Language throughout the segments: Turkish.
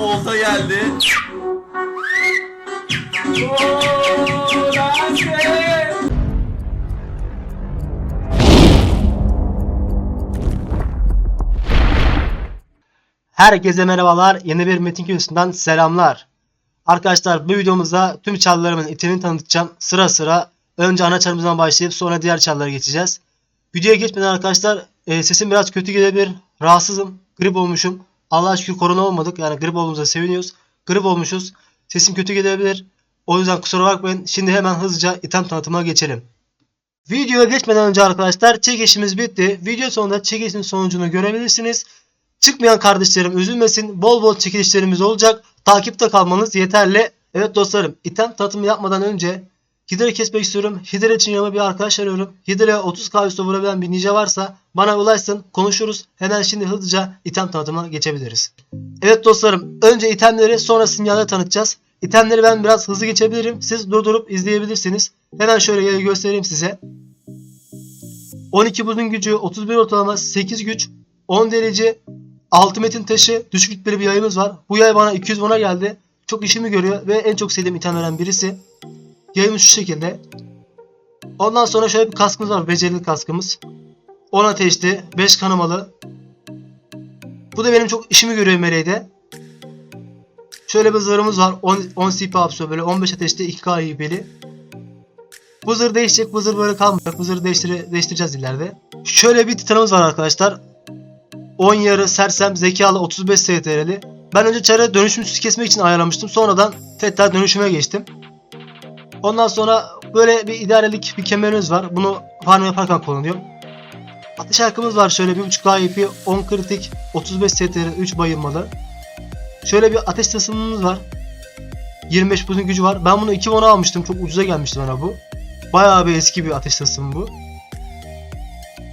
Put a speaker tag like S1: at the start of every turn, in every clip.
S1: Olta geldi.
S2: Herkese merhabalar. Yeni bir Metin Köyüsü'nden selamlar. Arkadaşlar bu videomuzda tüm çallarımın itemini tanıtacağım. Sıra sıra önce ana çalımızdan başlayıp sonra diğer çallara geçeceğiz. Videoya geçmeden arkadaşlar e, sesim biraz kötü gelebilir. Rahatsızım. Grip olmuşum. Allah'a şükür korona olmadık. Yani grip olduğumuza seviniyoruz. Grip olmuşuz. Sesim kötü gelebilir. O yüzden kusura bakmayın. Şimdi hemen hızlıca item tanıtımına geçelim. Videoya geçmeden önce arkadaşlar çekişimiz bitti. Video sonunda çekişin sonucunu görebilirsiniz. Çıkmayan kardeşlerim üzülmesin. Bol bol çekilişlerimiz olacak. Takipte kalmanız yeterli. Evet dostlarım item tanıtımı yapmadan önce Hidra kesmek istiyorum. Hidra için yanıma bir arkadaş arıyorum. Hidra'ya 30k üstü vurabilen bir ninja varsa bana ulaşsın. Konuşuruz. Hemen şimdi hızlıca item tanıtımına geçebiliriz. Evet dostlarım önce itemleri sonra simyaları tanıtacağız. İtemleri ben biraz hızlı geçebilirim. Siz durdurup izleyebilirsiniz. Hemen şöyle göstereyim size. 12 buzun gücü, 31 ortalama, 8 güç, 10 derece, 6 metin taşı, düşük rütbeli bir yayımız var. Bu yay bana 200 bona geldi. Çok işimi görüyor ve en çok sevdiğim itemlerden birisi. Yayımız şu şekilde. Ondan sonra şöyle bir kaskımız var. Becerili kaskımız. 10 ateşli, 5 kanamalı. Bu da benim çok işimi görüyor meleğde. Şöyle bir zırhımız var. 10, 10 CP absorbe böyle 15 ateşli 2K IB'li. Bu zırh değişecek. Bu zırh böyle kalmayacak. Bu zırhı değiştire, değiştireceğiz ileride. Şöyle bir titanımız var arkadaşlar. 10 yarı sersem zekalı 35 STR'li. Ben önce çare dönüşümsüz kesmek için ayarlamıştım. Sonradan tekrar dönüşüme geçtim. Ondan sonra böyle bir idarelik bir kemerimiz var. Bunu farm yaparken kullanıyorum. Ateş hakkımız var şöyle 1.5 IP, 10 kritik, 35 STR, 3 bayılmalı. Şöyle bir ateş tasımımız var. 25 buzun gücü var. Ben bunu 2 won almıştım. Çok ucuza gelmişti bana bu. Bayağı bir eski bir ateş tasımı bu.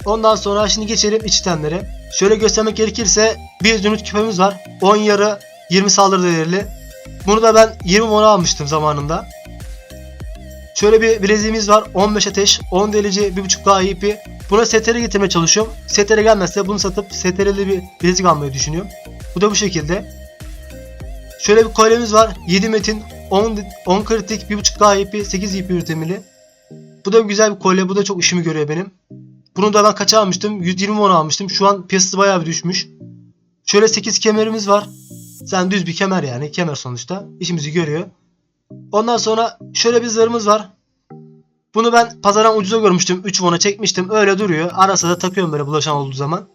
S2: Ondan sonra şimdi geçelim iç itemlere. Şöyle göstermek gerekirse bir zümrüt küpemiz var. 10 yarı 20 saldırı değerli. Bunu da ben 20 won almıştım zamanında. Şöyle bir bileziğimiz var. 15 ateş, 10 derece, 1.5K IP. Buna STR getirmeye çalışıyorum. STR gelmezse bunu satıp STR'li bir bilezik almayı düşünüyorum. Bu da bu şekilde. Şöyle bir kolyemiz var. 7 metin, 10, 10 kritik, 1.5K IP, 8 IP üretimli. Bu da güzel bir kolye. Bu da çok işimi görüyor benim. Bunu da ben kaça almıştım? 120 won almıştım. Şu an piyasası bayağı bir düşmüş. Şöyle 8 kemerimiz var. Sen düz bir kemer yani. Kemer sonuçta. İşimizi görüyor. Ondan sonra şöyle bir zırhımız var. Bunu ben pazardan ucuza görmüştüm. 3 won'a çekmiştim. Öyle duruyor. Ara sıra takıyorum böyle bulaşan olduğu zaman.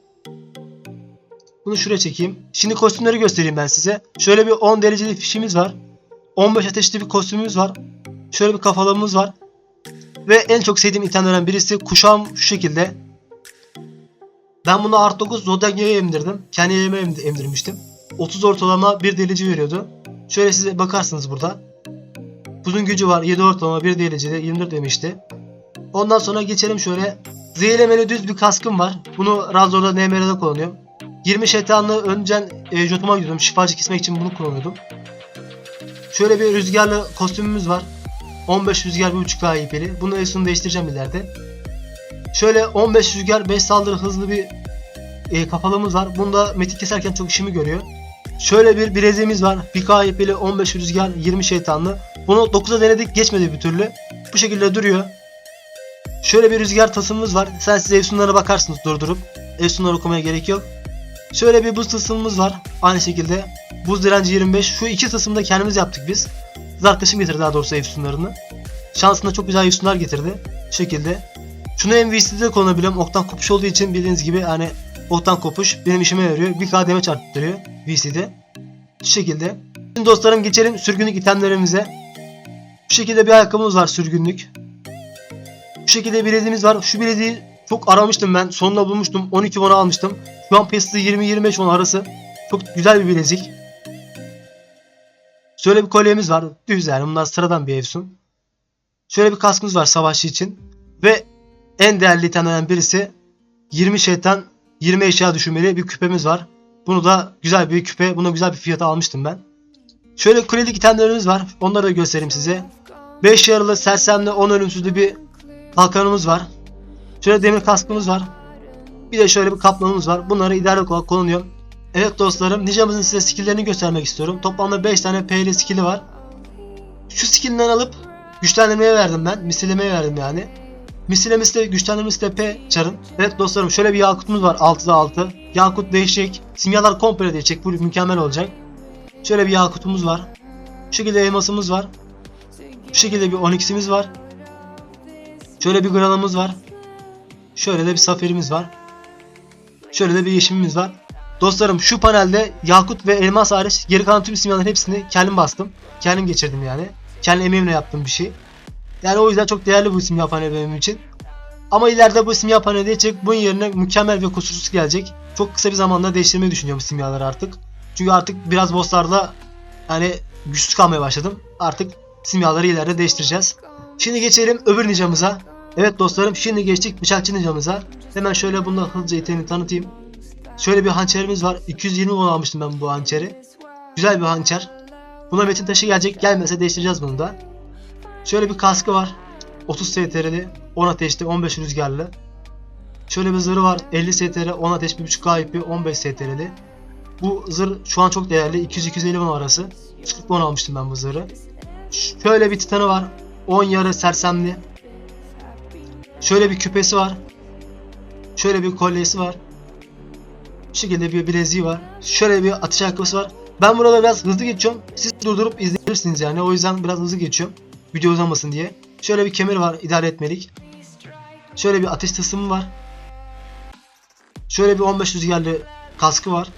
S2: Bunu şuraya çekeyim. Şimdi kostümleri göstereyim ben size. Şöyle bir 10 dereceli fişimiz var. 15 ateşli bir kostümümüz var. Şöyle bir kafalığımız var. Ve en çok sevdiğim itemlerden birisi kuşağım şu şekilde. Ben bunu art 9 Zodiac'e emdirdim. Kendi emdi- emdirmiştim. 30 ortalama bir delici veriyordu. Şöyle size bakarsınız burada. Buzun gücü var 7 ortalama bir delicide 24 demişti. Ondan sonra geçelim şöyle. Zehirlemeli düz bir kaskım var. Bunu Razor'da NMR'de kullanıyorum. 20 şeytanlı önceden e, jotuma gidiyordum. Şifacı kesmek için bunu kullanıyordum. Şöyle bir rüzgarlı kostümümüz var. 15 rüzgar 1.5 daha ipeli. Bunu Esun'u değiştireceğim ileride. Şöyle 15 rüzgar 5 saldırı hızlı bir e, kafalığımız var. Bunda metik keserken çok işimi görüyor. Şöyle bir bileziğimiz var. 1K ipeli 15 rüzgar 20 şeytanlı. Bunu 9'a denedik geçmedi bir türlü. Bu şekilde duruyor. Şöyle bir rüzgar tasımımız var. Sen size Efsunlara bakarsınız durdurup. Efsunları okumaya gerek yok. Şöyle bir buz tasımımız var. Aynı şekilde. Buz direnci 25. Şu iki tasımı da kendimiz yaptık biz. Kız arkadaşım getirdi daha doğrusu Efsunlarını. Şansında çok güzel Efsunlar getirdi. Şu şekilde. Şunu MVC'de de kullanabiliyorum. Oktan kopuş olduğu için bildiğiniz gibi hani oktan kopuş benim işime yarıyor. Bir kademe çarptırıyor VC'de. Şu şekilde. Şimdi dostlarım geçelim sürgünlük itemlerimize. Bu şekilde bir ayakkabımız var sürgünlük. Bu şekilde bileziğimiz var. Şu bileziği çok aramıştım ben. Sonunda bulmuştum. 12 won almıştım. Şu an piyasası 20-25 won arası. Çok güzel bir bilezik. Şöyle bir kolyemiz var. Düz yani bunlar sıradan bir evsun. Şöyle bir kaskımız var savaşçı için. Ve en değerli itemlerden birisi 20 şeytan 20 eşya düşürmeli bir küpemiz var. Bunu da güzel bir küpe. Bunu güzel bir fiyata almıştım ben. Şöyle kulelik itemlerimiz var. Onları da göstereyim size. 5 yaralı, sersemli, 10 ölümsüzlü bir kalkanımız var. Şöyle demir kaskımız var. Bir de şöyle bir kaplanımız var. Bunları idare olarak kullanıyorum. Evet dostlarım Ninja'mızın size skill'lerini göstermek istiyorum. Toplamda 5 tane P'li skill'i var. Şu skill'den alıp güçlendirmeye verdim ben. Misillemeye verdim yani. Misillemesi de güçlendirmesi de P çarın. Evet dostlarım şöyle bir yakutumuz var 6'da 6. Yakut değişecek. Simyalar komple değişecek. Bu mükemmel olacak. Şöyle bir yakutumuz var. Şu şekilde elmasımız var. Şu şekilde bir onyx'imiz var. Şöyle bir granımız var. Şöyle de bir safirimiz var. Şöyle de bir yeşimimiz var. Dostlarım şu panelde yakut ve elmas hariç geri kalan tüm simyaların hepsini kendim bastım. Kendim geçirdim yani. Kendi emeğimle yaptığım bir şey. Yani o yüzden çok değerli bu simya paneli benim için. Ama ileride bu simya paneli değişecek. Bunun yerine mükemmel ve kusursuz gelecek. Çok kısa bir zamanda değiştirmeyi düşünüyorum simyaları artık. Çünkü artık biraz bosslarda yani güçsüz kalmaya başladım. Artık simyaları ileride değiştireceğiz. Şimdi geçelim öbür nicamıza. Evet dostlarım şimdi geçtik bıçakçı nicamıza. Hemen şöyle bunda hızlıca itemini tanıtayım. Şöyle bir hançerimiz var. 220 won almıştım ben bu hançeri. Güzel bir hançer. Buna metin taşı gelecek. Gelmese değiştireceğiz bunu da. Şöyle bir kaskı var. 30 STR'li. 10 ateşli 15 rüzgarlı. Şöyle bir zırhı var. 50 STR 10 ateş 1.5K ipi 15 STR'li. Bu zırh şu an çok değerli. 200-250 won arası. 140 won almıştım ben bu zırhı. Şöyle bir titanı var. 10 yarı sersemli. Şöyle bir küpesi var. Şöyle bir kolyesi var. Bu şekilde bir bileziği var. Şöyle bir atış ayakkabısı var. Ben burada biraz hızlı geçiyorum. Siz durdurup izleyebilirsiniz yani. O yüzden biraz hızlı geçiyorum. Video uzamasın diye. Şöyle bir kemer var idare etmelik. Şöyle bir ateş tılsımı var. Şöyle bir 15 rüzgarlı kaskı var.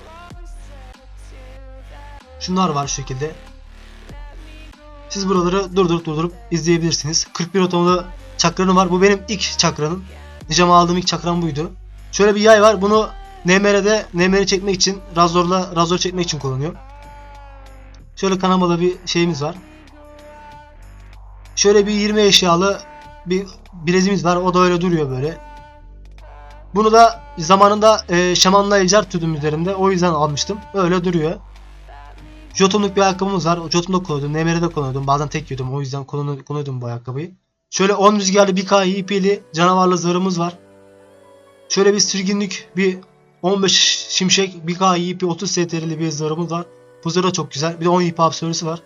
S2: Şunlar var şu şekilde. Siz buraları durdurup durdurup izleyebilirsiniz. 41 otomalı çakranım var. Bu benim ilk çakranım. Nicama aldığım ilk çakram buydu. Şöyle bir yay var. Bunu NMR'de NMR çekmek için Razor'la Razor çekmek için kullanıyorum. Şöyle kanamalı bir şeyimiz var. Şöyle bir 20 eşyalı bir bileziğimiz var. O da öyle duruyor böyle. Bunu da zamanında e, şamanla ejder tuttum üzerinde. O yüzden almıştım. Öyle duruyor. Jotunluk bir ayakkabımız var. O Jotun'da kullanıyordum. Nemer'de kullanıyordum. Bazen tek yiyordum. O yüzden kullanıyordum, bu ayakkabıyı. Şöyle 10 rüzgarlı bir K ipili canavarlı zırhımız var. Şöyle bir sürgünlük bir 15 şimşek bir K ipi 30 STR'li bir zırhımız var. Bu zırh da çok güzel. Bir de 10 ip absörüsü var.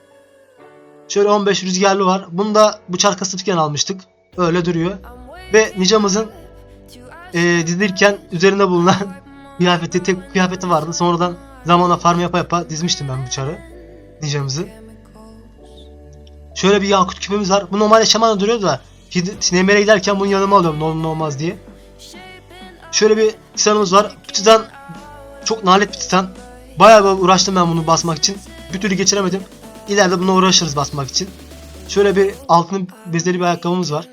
S2: Şöyle 15 rüzgarlı var. Bunu da bu çarka sıfırken almıştık. Öyle duruyor. Ve nicamızın e, dizilirken üzerinde bulunan kıyafeti, tek kıyafeti vardı. Sonradan zamanla farm yapa yapa dizmiştim ben bu çarı. Ninjamızı. Şöyle bir yakut küpemiz var. Bu normalde şamana duruyordu da sinemere giderken bunu yanıma alıyorum ne olur ne olmaz diye. Şöyle bir titanımız var. Titan çok nalet bir titan. Bayağı bir uğraştım ben bunu basmak için. Bir türlü geçiremedim. İleride buna uğraşırız basmak için. Şöyle bir altın bezeli bir ayakkabımız var.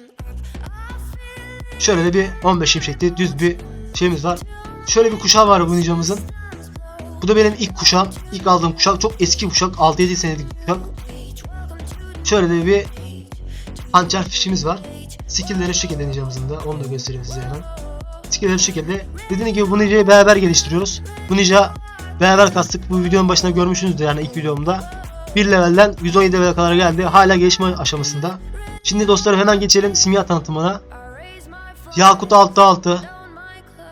S2: Şöyle de bir 15 şimşekli düz bir şeyimiz var. Şöyle bir kuşağı var bu ninjamızın. Bu da benim ilk kuşağım. İlk aldığım kuşak. Çok eski kuşak. 6-7 senelik kuşak. Şöyle de bir hançer fişimiz var. Skill'leri şu şekilde ninjamızın da. Onu da göstereyim size hemen. Skill'leri şu şekilde. Dediğim gibi bu ninjayı beraber geliştiriyoruz. Bu ninja beraber kastık. Bu videonun başında görmüşsünüzdür yani ilk videomda. 1 levelden 117 level'e kadar geldi. Hala gelişme aşamasında. Şimdi dostlarım hemen geçelim simya tanıtımına. Yakut 6 6.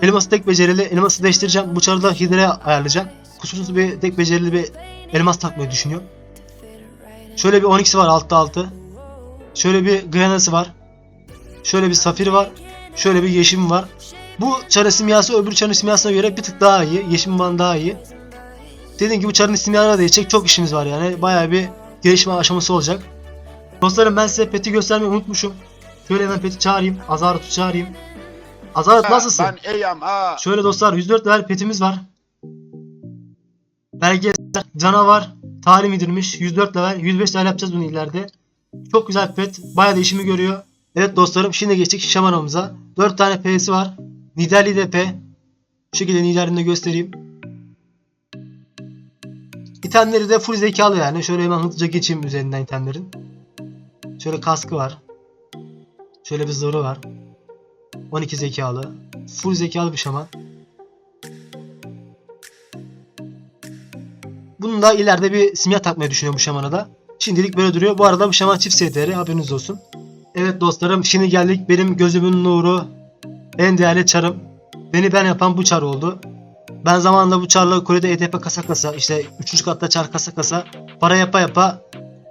S2: Elması tek becerili. Elması değiştireceğim. Bu çarı da hidreye ayarlayacağım. Kusursuz bir tek becerili bir elmas takmayı düşünüyorum. Şöyle bir 12'si var altta altı. Şöyle bir granası var. Şöyle bir safiri var. Şöyle bir yeşim var. Bu çarı simyası öbür çarın simyasına göre bir tık daha iyi. Yeşim van daha iyi. Dediğim gibi bu çarın simyalarına değecek çok işimiz var yani. Bayağı bir gelişme aşaması olacak. Dostlarım ben size peti göstermeyi unutmuşum. Şöyle hemen peti çağırayım. Azarat'ı çağırayım. Azarat nasılsın?
S1: Ben iyiyim ha.
S2: Şöyle dostlar 104 level petimiz var. Belgesel, canavar, talim edilmiş 104 level, 105 level yapacağız bunu ileride. Çok güzel pet, bayağı da işimi görüyor. Evet dostlarım şimdi geçtik şamanamıza. 4 tane P'si var. Niderli de P. Bu şekilde Niderli'ni de göstereyim. İtemleri de full zekalı yani. Şöyle hemen hızlıca geçeyim üzerinden itemlerin. Şöyle kaskı var. Şöyle bir zırhı var. 12 zekalı. Full zekalı bir şaman. Da ileride bir simya takmayı düşünüyorum bu şamana. Şimdilik böyle duruyor. Bu arada bu şaman çift STR haberiniz olsun. Evet dostlarım şimdi geldik benim gözümün nuru. En değerli çarım. Beni ben yapan bu çar oldu. Ben zamanında bu çarla Kore'de ETP kasa kasa işte 3. katta çar kasa kasa para yapa yapa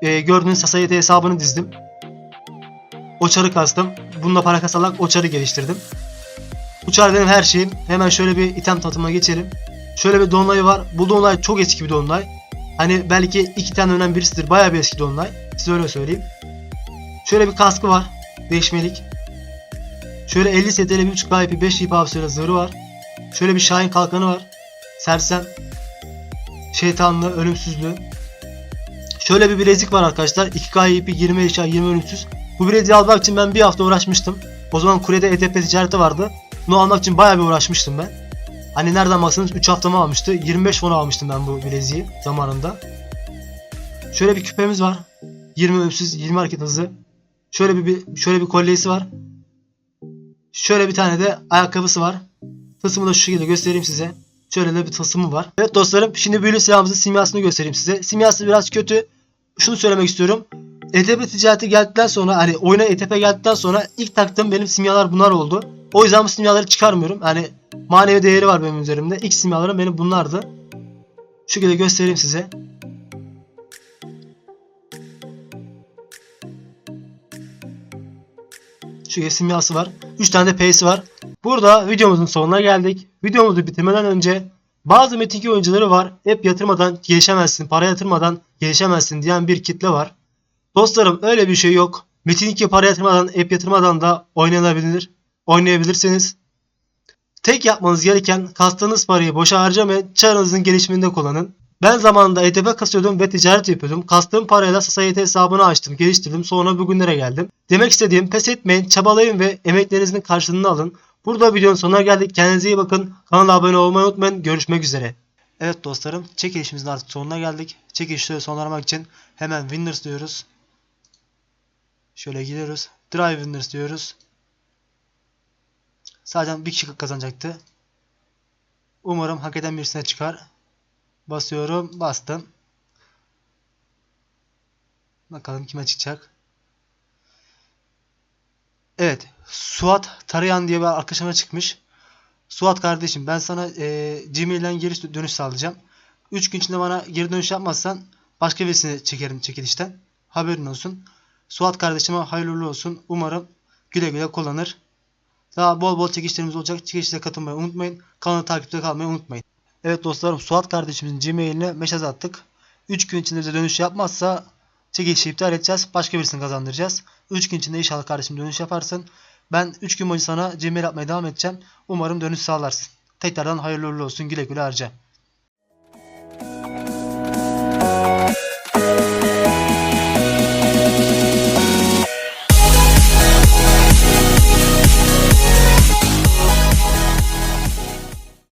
S2: e, gördüğünüz Society hesabını dizdim. O çarı kastım. Bununla para kasarak o çarı geliştirdim. Bu çar benim her şeyim. Hemen şöyle bir item tatımına geçelim. Şöyle bir donlayı var. Bu donlay çok eski bir donlay. Hani belki iki tane önemli birisidir. Bayağı bir eski donlay. Size öyle söyleyeyim. Şöyle bir kaskı var. Değişmelik. Şöyle 50 STL 1.5 IP 5 IP hapsıyla zırhı var. Şöyle bir Şahin kalkanı var. Sersem. Şeytanlı, ölümsüzlüğü. Şöyle bir bilezik var arkadaşlar. 2K IP 20 eşya 20 ölümsüz. Bu bileziği almak için ben bir hafta uğraşmıştım. O zaman Kure'de ETP ticareti vardı. Bunu almak için bayağı bir uğraşmıştım ben. Hani nereden baksanız 3 haftamı almıştı. 25 fonu almıştım ben bu bileziği zamanında. Şöyle bir küpemiz var. 20 ölümsüz, 20 hareket hızı. Şöyle bir, bir şöyle bir kolyesi var. Şöyle bir tane de ayakkabısı var. Tılsımı da şu şekilde göstereyim size. Şöyle de bir tılsımı var. Evet dostlarım şimdi büyülü silahımızın simyasını göstereyim size. Simyası biraz kötü. Şunu söylemek istiyorum. ETP ticareti geldikten sonra hani oyuna ETP geldikten sonra ilk taktığım benim simyalar bunlar oldu. O yüzden bu simyaları çıkarmıyorum. Hani manevi değeri var benim üzerimde. İlk simyalarım benim bunlardı. Şu şekilde göstereyim size. Şu simyası var. 3 tane de P'si var. Burada videomuzun sonuna geldik. Videomuzu bitirmeden önce bazı Metin 2 oyuncuları var. Hep yatırmadan gelişemezsin, para yatırmadan gelişemezsin diyen bir kitle var. Dostlarım öyle bir şey yok. Metin 2 para yatırmadan, app yatırmadan da oynanabilir. Oynayabilirsiniz. Tek yapmanız gereken kastığınız parayı boşa harcamayın. Çarınızın gelişiminde kullanın. Ben zamanında ETP kasıyordum ve ticaret yapıyordum. Kastığım parayla Society hesabını açtım, geliştirdim. Sonra bugünlere geldim. Demek istediğim pes etmeyin, çabalayın ve emeklerinizin karşılığını alın. Burada videonun sonuna geldik. Kendinize iyi bakın. Kanala abone olmayı unutmayın. Görüşmek üzere. Evet dostlarım çekilişimizin artık sonuna geldik. Çekilişleri sonlamak için hemen Winners diyoruz. Şöyle gidiyoruz. Drive Winners diyoruz. Sadece bir kişi kazanacaktı. Umarım hak eden birisine çıkar. Basıyorum. Bastım. Bakalım kime çıkacak. Evet. Suat Tarayan diye bir arkadaşıma çıkmış. Suat kardeşim ben sana e, Gmail'den geri dönüş sağlayacağım. 3 gün içinde bana geri dönüş yapmazsan başka birisini çekerim çekilişten. Haberin olsun. Suat kardeşime hayırlı olsun. Umarım güle güle kullanır. Daha bol bol çekişlerimiz olacak. Çekişlere katılmayı unutmayın. Kanalı takipte kalmayı unutmayın. Evet dostlarım Suat kardeşimizin Gmail'ine mesaj attık. 3 gün içinde bize dönüş yapmazsa çekilişi iptal edeceğiz. Başka birisini kazandıracağız. 3 gün içinde inşallah kardeşim dönüş yaparsın. Ben 3 gün boyunca sana Gmail atmaya devam edeceğim. Umarım dönüş sağlarsın. Tekrardan hayırlı uğurlu olsun. Güle güle harca.